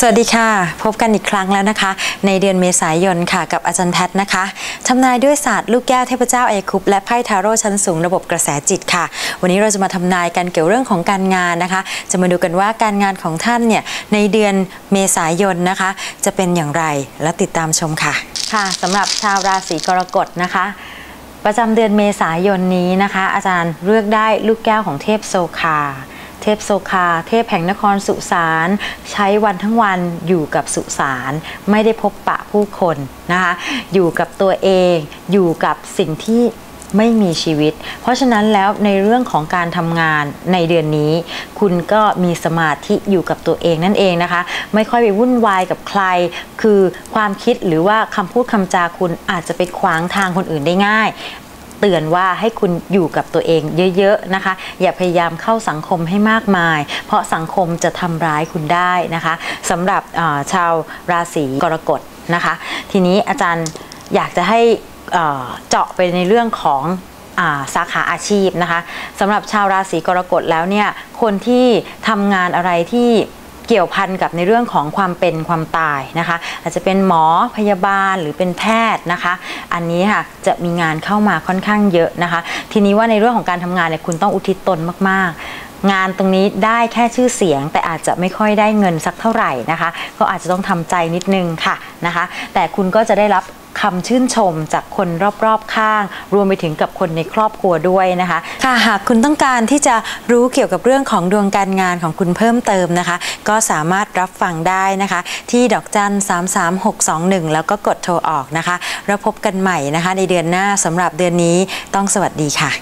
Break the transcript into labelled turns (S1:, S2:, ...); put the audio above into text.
S1: สวัสดีค่ะ พบกันอีกครั้งแล้วนะคะ ในเดือนเมษายนค่ะกับอาจารย์แพทย์นะคะทำนายด้วยศาสตร์ลูกแก้วเทพเจ้าไอคุปและไพ่ทาโร่ชั้นสูงระบบกระแสจิตค่ะ วันนี้เราจะมาทำนายกันเกี่ยวเรื่องของการงานนะคะ จะมาดูกันว่าการงานของท่านเนี่ยในเดือนเมษายนนะคะ จะเป็นอย่างไรและติดตามชมค่ะค่ะสำหรับชาวราศีกรกฎนะคะ ประจำเดือนเมษายนนี้นะคะ อาจารย์เลือกได้ลูกแก้วของเทพโซคา เทพโซคา เทพแห่งนครสุสานใช้วันทั้งวันอยู่กับสุสานไม่ได้พบปะผู้คนนะคะอยู่กับตัวเองอยู่กับสิ่งที่ไม่มีชีวิต เพราะฉะนั้นแล้วในเรื่องของการทำงานในเดือนนี้ คุณก็มีสมาธิอยู่กับตัวเองนั่นเองนะคะ ไม่ค่อยไปวุ่นวายกับใคร คือความคิดหรือว่าคำพูดคำจาคุณอาจจะไปขวางทางคนอื่นได้ง่าย เตือนว่าให้คุณอยู่กับตัวเองเยอะๆนะคะ อย่าพยายามเข้าสังคมให้มากมาย เพราะสังคมจะทำร้ายคุณได้นะคะสำหรับชาวราศีกรกฎนะคะ ทีนี้อาจารย์อยากจะให้เจาะไปในเรื่องของาสาขาอาชีพนะคะสำหรับชาวราศีกรกฎแล้วเนี่ยคนที่ทำงานอะไรที่ เกี่ยวพันกับในเรื่องของความเป็นความตายนะคะ อาจจะเป็นหมอพยาบาลหรือเป็นแพทย์นะคะ อันนี้ค่ะจะมีงานเข้ามาค่อนข้างเยอะนะคะ ทีนี้ว่าในเรื่องของการทำงานเนี่ยคุณต้องอุทิศตนมาก ๆงานตรงนี้ได้แค่ชื่อเสียง แต่อาจจะไม่ค่อยได้เงินสักเท่าไหร่นะคะ ก็อาจจะต้องทำใจนิดนึงค่ะนะคะ แต่คุณก็จะได้รับ คำชื่นชมจากคนรอบๆข้าง รวมไปถึงกับคนในครอบครัวด้วยนะคะค่ะหากคุณต้องการที่จะรู้เกี่ยวกับเรื่องของดวงการงานของคุณเพิ่มเติมนะคะ ก็สามารถรับฟังได้นะคะ ที่ดอกจัน 33621 แล้วก็กดโทรออกนะคะแล้วพบกันใหม่นะคะ ในเดือนหน้าสำหรับเดือนนี้ต้องสวัสดีค่ะ